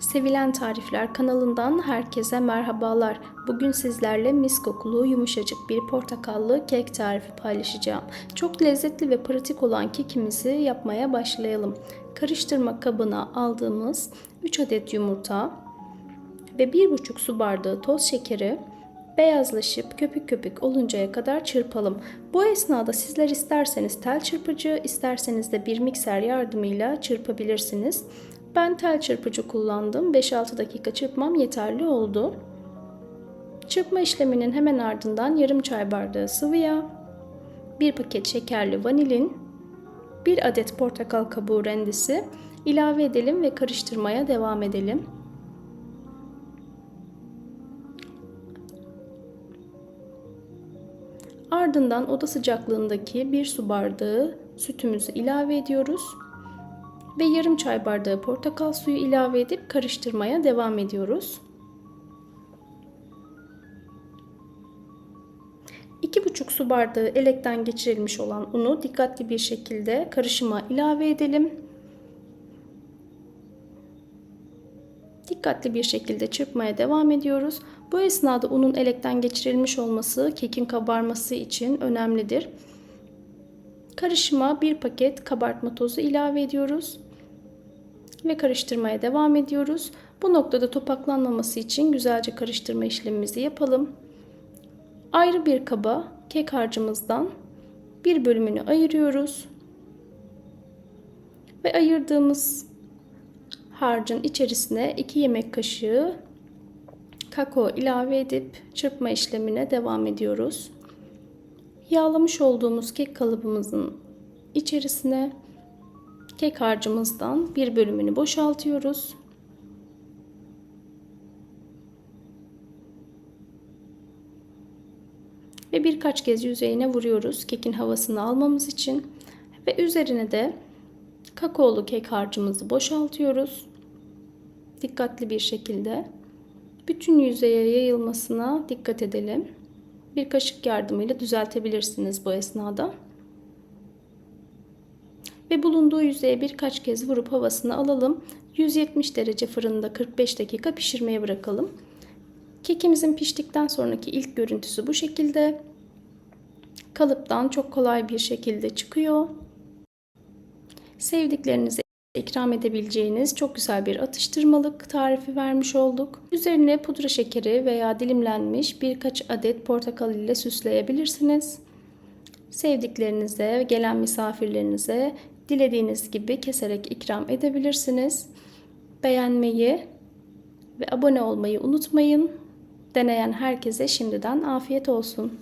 Sevilen Tarifler kanalından herkese merhabalar. Bugün sizlerle mis kokulu yumuşacık bir portakallı kek tarifi paylaşacağım. Çok lezzetli ve pratik olan kekimizi yapmaya başlayalım. Karıştırma kabına aldığımız 3 adet yumurta ve 1,5 su bardağı toz şekeri beyazlaşıp köpük köpük oluncaya kadar çırpalım. Bu esnada sizler isterseniz tel çırpıcı, isterseniz de bir mikser yardımıyla çırpabilirsiniz. Ben tel çırpıcı kullandım. 5-6 dakika çırpmam yeterli oldu. Çırpma işleminin hemen ardından yarım çay bardağı sıvı yağ, 1 paket şekerli vanilin, 1 adet portakal kabuğu rendesi ilave edelim ve karıştırmaya devam edelim. Ardından oda sıcaklığındaki bir su bardağı sütümüzü ilave ediyoruz ve yarım çay bardağı portakal suyu ilave edip karıştırmaya devam ediyoruz. 2,5 su bardağı elekten geçirilmiş olan unu dikkatli bir şekilde karışıma ilave edelim. Dikkatli bir şekilde çırpmaya devam ediyoruz. Bu esnada unun elekten geçirilmiş olması kekin kabarması için önemlidir. Karışıma bir paket kabartma tozu ilave ediyoruz ve karıştırmaya devam ediyoruz. Bu noktada topaklanmaması için güzelce karıştırma işlemimizi yapalım. Ayrı bir kaba kek harcımızdan bir bölümünü ayırıyoruz. Ve ayırdığımız harcın içerisine 2 yemek kaşığı kakao ilave edip çırpma işlemine devam ediyoruz. Yağlamış olduğumuz kek kalıbımızın içerisine kek harcımızdan bir bölümünü boşaltıyoruz. Ve birkaç kez yüzeyine vuruyoruz kekin havasını almamız için. Ve üzerine de kakaolu kek harcımızı boşaltıyoruz. Dikkatli bir şekilde. Bütün yüzeye yayılmasına dikkat edelim. Bir kaşık yardımıyla düzeltebilirsiniz bu esnada ve bulunduğu yüzeye birkaç kez vurup havasını alalım. 170 derece fırında 45 dakika pişirmeye bırakalım. Kekimizin piştikten sonraki ilk görüntüsü bu şekilde. Kalıptan çok kolay bir şekilde çıkıyor. Sevdiklerinize ikram edebileceğiniz çok güzel bir atıştırmalık tarifi vermiş olduk. Üzerine pudra şekeri veya dilimlenmiş birkaç adet portakal ile süsleyebilirsiniz. Sevdiklerinize, gelen misafirlerinize dilediğiniz gibi keserek ikram edebilirsiniz. Beğenmeyi ve abone olmayı unutmayın. Deneyen herkese şimdiden afiyet olsun.